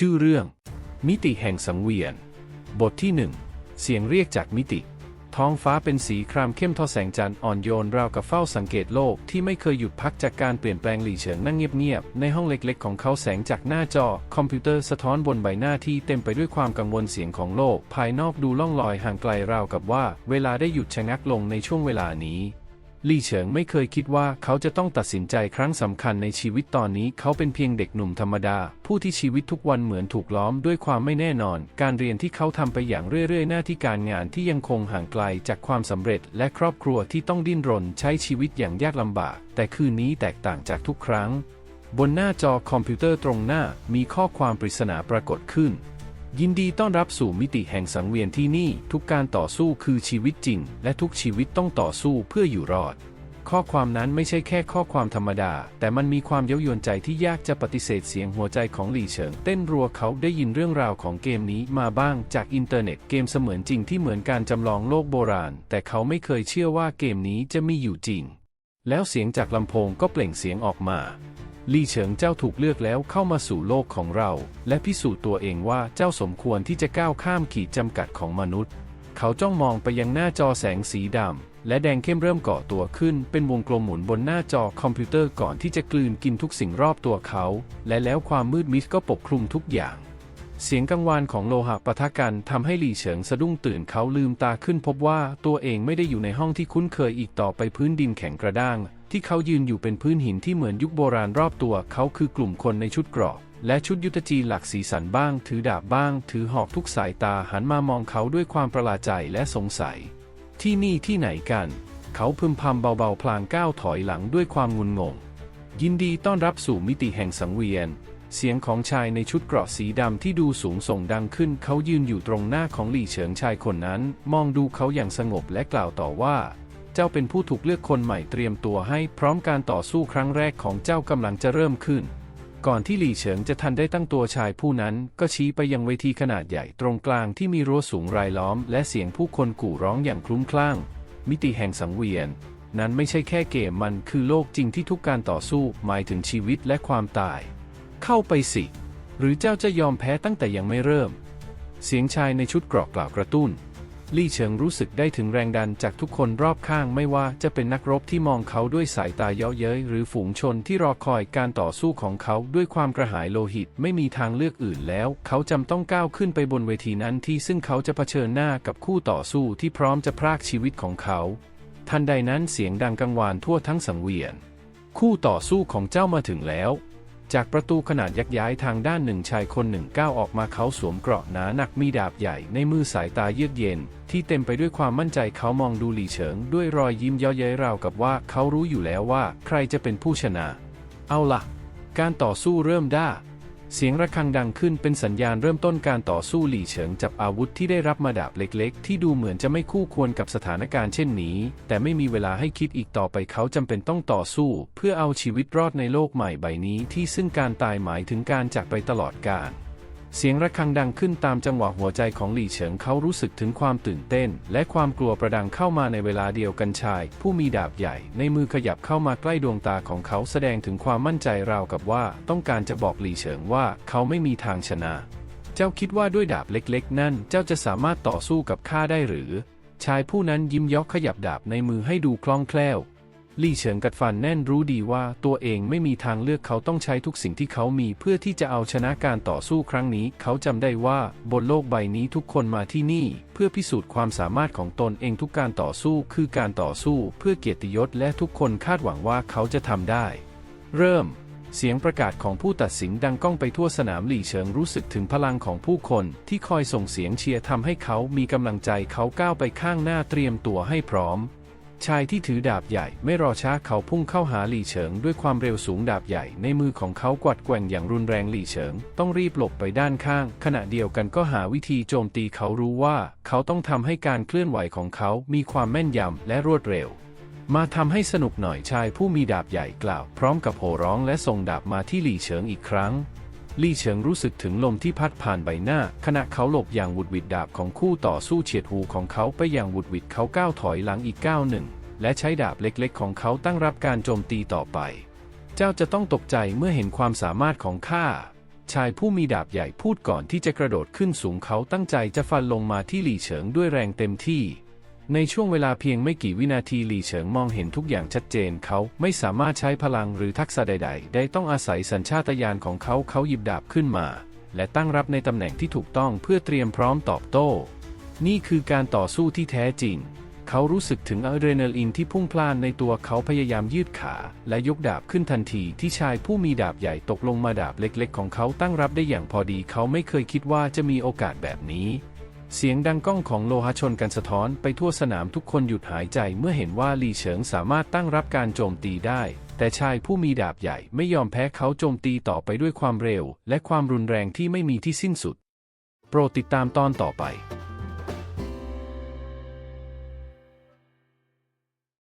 ชื่อเรื่อง มิติแห่งสังเวียน บทที่หนึ่งเสียงเรียกจากมิติ ท้องฟ้าเป็นสีครามเข้มทอแสงจันทร์อ่อนโยนราวกับเฝ้าสังเกตโลกที่ไม่เคยหยุดพักจากการเปลี่ยนแปลงหลี่เฉิงนั่งเงียบๆในห้องเล็กๆ ของเขาแสงจากหน้าจอ คอมพิวเตอร์สะท้อนบนใบหน้าที่เต็มไปด้วยความกังวลเสียงของโลก ภายนอกดูล่องลอยห่างไกลราวกับว่า เวลาได้หยุดชะงักลงในช่วงเวลานี้ ลี่เฉิงไม่เคยคิดว่าเขาจะต้องตัดสินใจครั้งสำคัญในชีวิตตอนนี้เขาเป็นเพียงเด็กหนุ่มธรรมดา ผู้ที่ชีวิตทุกวันเหมือนถูกล้อมด้วยความไม่แน่นอน การเรียนที่เขาทำไปอย่างเรื่อยๆ หน้าที่การงานที่ยังคงห่างไกลจากความสำเร็จ และครอบครัวที่ต้องดิ้นรนใช้ชีวิตอย่างยากลำบาก แต่คืนนี้แตกต่างจากทุกครั้ง บนหน้าจอคอมพิวเตอร์ตรงหน้ามีข้อความปริศนาปรากฏขึ้น ยินดีต้อนรับสู่มิติแห่งสังเวียนที่นี่ ทุกการต่อสู้คือชีวิตจริง และทุกชีวิตต้องต่อสู้เพื่ออยู่รอด ข้อความนั้นไม่ใช่แค่ข้อความธรรมดา แต่มันมีความเย้ายวนใจที่ยากจะปฏิเสธเสียงหัวใจของหลี่เฉิง เต้นรัวเขาได้ยินเรื่องราวของเกมนี้มาบ้างจากอินเทอร์เน็ตเกมเสมือนจริงที่เหมือนการจำลองโลกโบราณ แต่เขาไม่เคยเชื่อว่าเกมนี้จะมีอยู่จริง แล้วเสียงจากลำโพงก็เปล่งเสียงออกมา ลี่เฉิงเจ้าถูกเลือกแล้วเข้ามาสู่โลกของเรา และพิสูจน์ตัวเองว่าเจ้าสมควรที่จะก้าวข้ามขีดจำกัดของมนุษย์ เขาจ้องมองไปยังหน้าจอแสงสีดำและแดงเข้มเริ่มก่อตัวขึ้น เป็นวงกลมหมุนบนหน้าจอคอมพิวเตอร์ก่อนที่จะกลืนกินทุกสิ่งรอบตัวเขา และแล้วความมืดมิดก็ปกคลุมทุกอย่าง เสียงกังวานของโลหะปะทะกันทำให้หลี่เฉิงสะดุ้งตื่นเขาลืมตาขึ้นพบว่าตัวเองไม่ได้อยู่ในห้องที่คุ้นเคยอีกต่อไปพื้นดินแข็งกระด้าง ที่เขายืนอยู่เป็นพื้นหินที่เหมือนยุคโบราณรอบตัวเขาคือกลุ่มคนในชุดเกราะ และชุดยุทธจีหลักสีสันบ้าง ถือดาบบ้าง ถือหอกทุกสายตาหันมามองเขาด้วยความประหลาดใจและสงสัย ที่นี่ที่ไหนกัน เขาพึมพำเบาๆ พลางก้าวถอยหลังด้วยความงุนงง ยินดีต้อนรับสู่มิติแห่งสังเวียน เสียงของชายในชุดเกราะสีดำที่ดูสูงส่งดังขึ้น เขายืนอยู่ตรงหน้าของหลี่เฉิงชายคนนั้น มองดูเขาอย่างสงบและกล่าวต่อว่า เจ้าเป็นผู้ถูกเลือกคนใหม่เตรียมตัวให้พร้อมการต่อสู้ครั้งแรกของเจ้ากำลังจะเริ่มขึ้น ก่อนที่หลี่เฉิงจะทันได้ตั้งตัวชายผู้นั้น ก็ชี้ไปยังเวทีขนาดใหญ่ตรงกลางที่มีรั้วสูงรายล้อม และเสียงผู้คนกู่ร้องอย่างคลุ้มคลั่ง มิติแห่งสังเวียน นั้นไม่ใช่แค่เกมมันคือโลกจริงที่ทุกการต่อสู้หมายถึงชีวิตและความตาย เข้าไปสิ หรือเจ้าจะยอมแพ้ตั้งแต่ยังไม่เริ่ม เสียงชายในชุดเกราะกล่าวกระตุ้น ลี่เฉิงรู้สึกได้ถึงแรงดันจากทุกคนรอบข้างไม่ว่าจะเป็นนักรบที่มองเขาด้วยสายตาเย้าเย้ยหรือฝูงชนที่รอคอยการต่อสู้ของเขาด้วยความกระหายโลหิตไม่มีทางเลือกอื่นแล้ว เขาจำต้องก้าวขึ้นไปบนเวทีนั้นที่ซึ่งเขาจะเผชิญหน้ากับคู่ต่อสู้ที่พร้อมจะพรากชีวิตของเขา ทันใดนั้นเสียงดังกังวานทั่วทั้งสังเวียน คู่ต่อสู้ของเจ้ามาถึงแล้ว จากประตูขนาดยักย้ายทางด้านหนึ่งชายคนหนึ่งก้าวออกมาเขาสวมเกราะหนาหนักมีดาบใหญ่ในมือสายตาเยือกเย็น ที่เต็มไปด้วยความมั่นใจเขามองดูหลี่เฉิง ด้วยรอยยิ้มเย้อเย้ยราวกับว่าเขารู้อยู่แล้วว่า ใครจะเป็นผู้ชนะ เอาล่ะ การต่อสู้เริ่มได้ เสียงระฆังดังขึ้นเป็นสัญญาณเริ่มต้นการต่อสู้หลี่เฉิงจับอาวุธที่ได้รับมาดาบเล็กๆ ที่ดูเหมือนจะไม่คู่ควรกับสถานการณ์เช่นนี้ แต่ไม่มีเวลาให้คิดอีกต่อไปเขาจำเป็นต้องต่อสู้ เพื่อเอาชีวิตรอดในโลกใหม่ใบนี้ที่ซึ่งการตายหมายถึงการจากไปตลอดกาล เสียงระฆังดังขึ้นตามจังหวะหัวใจของหลี่เฉิงเขารู้สึกถึงความตื่นเต้น และความกลัวประดังเข้ามาในเวลาเดียวกันชาย ผู้มีดาบใหญ่ในมือขยับเข้ามาใกล้ดวงตาของเขาแสดงถึงความมั่นใจราวกับว่า ต้องการจะบอกหลี่เฉิงว่าเขาไม่มีทางชนะ เจ้าคิดว่าด้วยดาบเล็กๆ นั่นเจ้าจะสามารถต่อสู้กับข้าได้หรือ ชายผู้นั้นยิ้มยอกขยับดาบในมือให้ดูคล่องแคล่ว ลี่เฉิงกัดฟันแน่นรู้ดีว่าตัวเองไม่มีทางเลือกเขาต้องใช้ทุกสิ่งที่เขามีเพื่อที่จะเอาชนะการต่อสู้ครั้งนี้ เขาจำได้ว่าบนโลกใบนี้ทุกคนมาที่นี่ เพื่อพิสูจน์ความสามารถของตนเองทุกการต่อสู้คือการต่อสู้เพื่อเกียรติยศและทุกคนคาดหวังว่าเขาจะทำได้ เริ่มเสียงประกาศของผู้ตัดสินดังก้องไปทั่วสนามหลี่เฉิงรู้สึกถึงพลังของผู้คนที่คอยส่งเสียงเชียร์ทำให้เขามีกำลังใจเขาก้าวไปข้างหน้าเตรียมตัวให้พร้อม ชายที่ถือดาบใหญ่ไม่รอช้าเขาพุ่งเข้าหาหลี่เฉิงด้วยความเร็วสูงดาบใหญ่ในมือของเขากวัดแกว่งอย่างรุนแรงหลี่เฉิง ต้องรีบหลบไปด้านข้าง ขณะเดียวกันก็หาวิธีโจมตีเขารู้ว่า เขาต้องทำให้การเคลื่อนไหวของเขามีความแม่นยำและรวดเร็ว มาทำให้สนุกหน่อยชายผู้มีดาบใหญ่กล่าว พร้อมกับโห่ร้องและส่งดาบมาที่หลี่เฉิงอีกครั้ง ลี่เฉิงรู้สึกถึงลมที่พัดผ่านใบหน้า ขณะเขาหลบอย่างหวุดหวิดดาบของคู่ต่อสู้เฉียดหูของเขาไปอย่างหวุดหวิดเขาก้าวถอยหลังอีกก้าวหนึ่ง และใช้ดาบเล็กๆ ของเขาตั้งรับการโจมตีต่อไป เจ้าจะต้องตกใจเมื่อเห็นความสามารถของข้าชายผู้มีดาบใหญ่พูดก่อนที่จะกระโดดขึ้นสูงเขาตั้งใจจะฟันลงมาที่หลี่เฉิงด้วยแรงเต็มที่ ในช่วงเวลาเพียงไม่กี่วินาทีหลี่เฉิงมองเห็นทุกอย่างชัดเจนเขาไม่สามารถใช้พลังหรือทักษะใด ๆ ได้ต้องอาศัยสัญชาตญาณของเขาเขาหยิบดาบขึ้นมา และตั้งรับในตำแหน่งที่ถูกต้องเพื่อเตรียมพร้อมตอบโต้ นี่คือการต่อสู้ที่แท้จริง เขารู้สึกถึงอะดรีนาลีนที่พุ่งพล่านในตัวเขาพยายามยืดขา และยกดาบขึ้นทันทีที่ชายผู้มีดาบใหญ่ตกลงมาดาบเล็ก ๆ ของเขาตั้งรับได้อย่างพอดีเขาไม่เคยคิดว่าจะมีโอกาสแบบนี้ เสียงดังก้องของโลหะชนกันสะท้อนไปทั่วสนามทุกคนหยุดหายใจเมื่อเห็นว่าลีเฉิงสามารถตั้งรับการโจมตีได้ แต่ชายผู้มีดาบใหญ่ไม่ยอมแพ้เขาโจมตีต่อไปด้วยความเร็ว และความรุนแรงที่ไม่มีที่สิ้นสุด โปรดติดตามตอนต่อไป